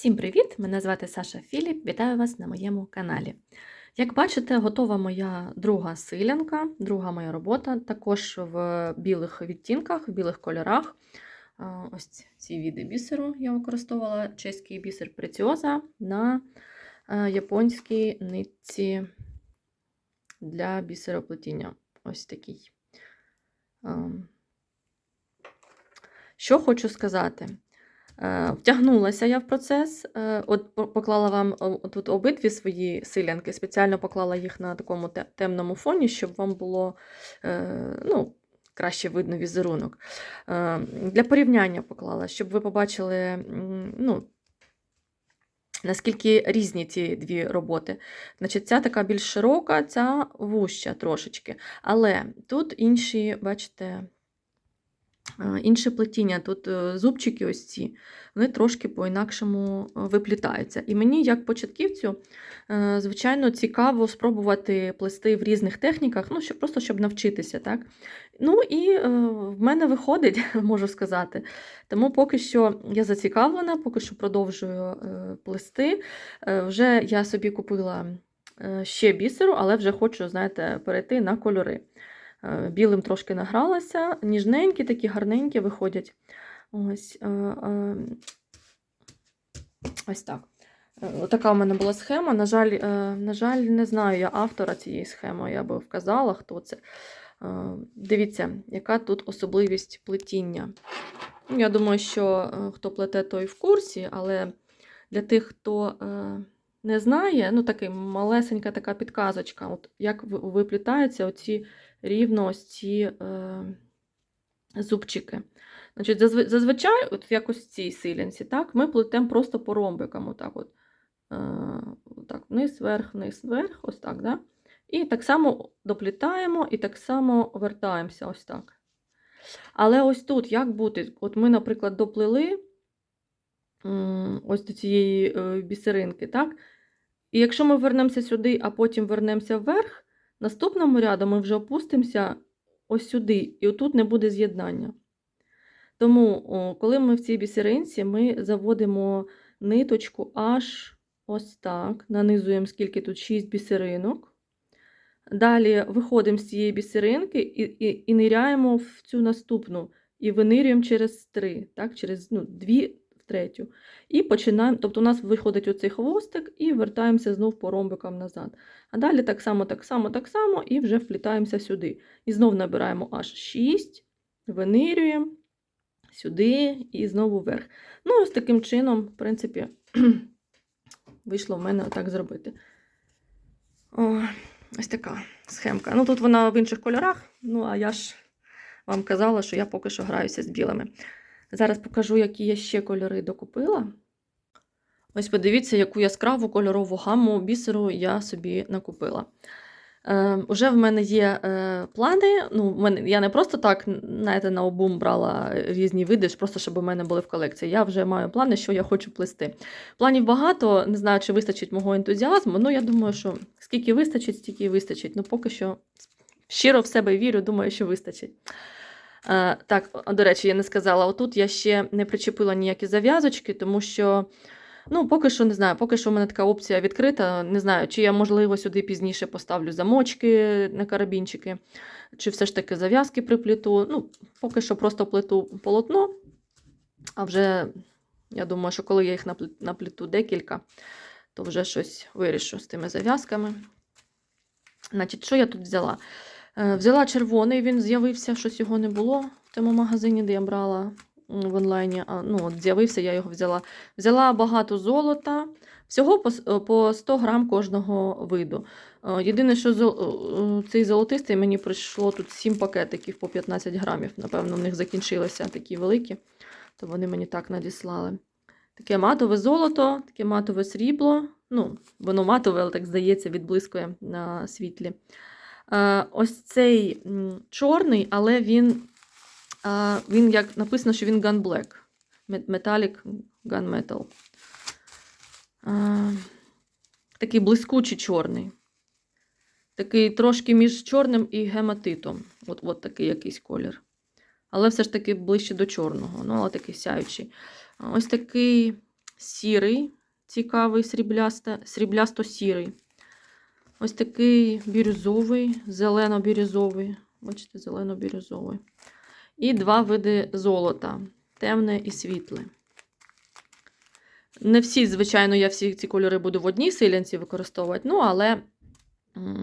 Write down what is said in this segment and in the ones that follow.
Всім привіт! Мене звати Саша Філіп. Вітаю вас на моєму каналі. Як бачите, готова моя друга силянка, друга моя робота, також в білих відтінках, в білих кольорах. Ось ці віди бісеру я використовувала чеський бісер преціоза на е, японській нитці для бісероплетіння. Ось такий. Що хочу сказати? Е, Втягнулася я в процес. е, От поклала вам тут обидві свої силянки, спеціально поклала їх на такому темному фоні, щоб вам було е, ну, краще видно візерунок. Для порівняння поклала, щоб ви побачили, ну, наскільки різні ці дві роботи. Значить, ця така більш широка, ця вуща трошечки. Але тут інші, бачите, Інше плетіння, тут е, зубчики ось ці, вони трошки по-інакшому е, виплітаються. І мені, як початківцю, е, звичайно, цікаво спробувати плести в різних техніках, ну, щоб, просто щоб навчитися. Так? Ну і е, в мене виходить, можу сказати. Тому поки що я зацікавлена, поки що продовжую е, плести. Е, Вже я собі купила е, ще бісеру, але вже хочу, знаєте, перейти на кольори. Е, Білим трошки награлася, ніжненькі, такі гарненькі виходять. Ось, е, е, ось так. Така у мене була схема. На жаль, на жаль, не знаю я автора цієї схеми, я би вказала, хто це. Дивіться, яка тут особливість плетіння. Я думаю, що хто плете, той в курсі, але для тих, хто не знає, ну такий малесенька така підказочка, от як виплітаються оці рівно ось ці е, зубчики. Значить, зазв- зазвичай, от як в цій силянці, так, ми плетемо просто по ромбикам, отак от. Е, так, вниз, вверх, вниз, вверх, ось так, да? І так само доплітаємо, і так само вертаємося, ось так. Але ось тут як бути? От ми, наприклад, доплили ось до цієї е, бісеринки, так? І якщо ми вернемося сюди, а потім вернемося вверх, наступному ряду ми вже опустимося ось сюди, і отут не буде з'єднання. Тому, коли ми в цій бісеринці, ми заводимо ниточку аж ось так, нанизуємо скільки тут 6 бісеринок. Далі виходимо з цієї бісеринки і, і, і ниряємо в цю наступну, і винирюємо через три, так, через ну, дві в третю. І починаємо, тобто у нас виходить оцей хвостик і вертаємося знов по ромбикам назад. А далі так само, так само, так само, і вже вплітаємося сюди. І знов набираємо аж 6, винирюємо сюди і знову вверх. Ну, ось таким чином, в принципі, вийшло в мене отак зробити. О, ось така схемка. Ну, тут вона в інших кольорах, ну, а я ж вам казала, що я поки що граюся з білими. Зараз покажу, які я ще кольори докупила. Ось подивіться, яку яскраву кольорову гамму бісеру я собі накупила. Е, уже в мене є е, плани. Ну, в мене, я не просто так знаєте, на обум брала різні види, просто щоб у мене були в колекції. Я вже маю плани, що я хочу плести. Планів багато, не знаю, чи вистачить мого ентузіазму. Ну, я думаю, що скільки вистачить, стільки і вистачить. Ну, поки що щиро в себе вірю, думаю, що вистачить. Е, так, до речі, я не сказала, отут я ще не причепила ніякі зав'язочки, тому що. Ну, поки що не знаю, поки що в мене така опція відкрита. Не знаю, чи я, можливо, сюди пізніше поставлю замочки на карабінчики, чи все ж таки зав'язки припліту. Ну, поки що просто плету полотно. А вже я думаю, що коли я їх наплі- напліту декілька, то вже щось вирішу з тими зав'язками. Значить, що я тут взяла? Е, Взяла червоний, він з'явився, щось його не було в тому магазині, де я брала в онлайні. А, ну, от з'явився, я його взяла. Взяла багато золота, всього по, е, по 100 грам кожного виду. Е, Єдине, що е, цей золотистий мені прийшло тут 7 пакетиків по 15 грамів. Напевно, в них закінчилися такі великі, то вони мені так надіслали. Таке матове золото, таке матове срібло. Ну, воно матове, але так здається, відблискує на світлі. Е, Ось цей чорний, але він, е, він як написано, що він Gun Black. Metallic Gun Metal. Е, Такий блискучий чорний. Такий трошки між чорним і гематитом. От, от такий якийсь колір. Але все ж таки ближче до чорного. Ну, але такий сяючий. Ось такий сірий, цікавий, сріблясто, сріблясто-сірий. Ось такий бірюзовий, зелено-бірюзовий. Бачите, зелено-бірюзовий. І два види золота темне і світле. Не всі, звичайно, я всі ці кольори буду в одній силянці використовувати, ну, але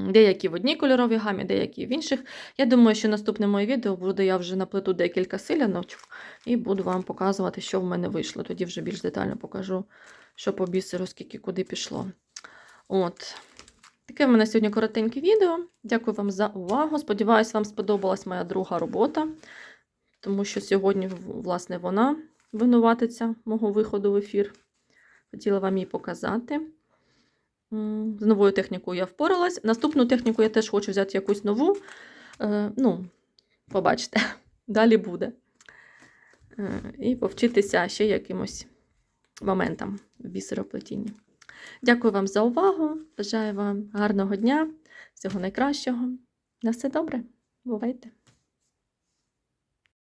деякі в одній кольоровій гамі, деякі в інших. Я думаю, що наступне моє відео буде я вже наплету декілька силяночок і буду вам показувати, що в мене вийшло. Тоді вже більш детально покажу, що по бісеру, скільки куди пішло. От. Таке в мене сьогодні коротеньке відео. Дякую вам за увагу. Сподіваюсь, вам сподобалась моя друга робота, тому що сьогодні, власне, вона винуватиця мого виходу в ефір. Хотіла вам її показати. З новою технікою я впоралась. Наступну техніку я теж хочу взяти якусь нову. Е, Ну, побачите, далі буде. Е, І повчитися ще якимось моментам в бісероплетінні. Дякую вам за увагу. Бажаю вам гарного дня, всього найкращого. На все добре. Бувайте!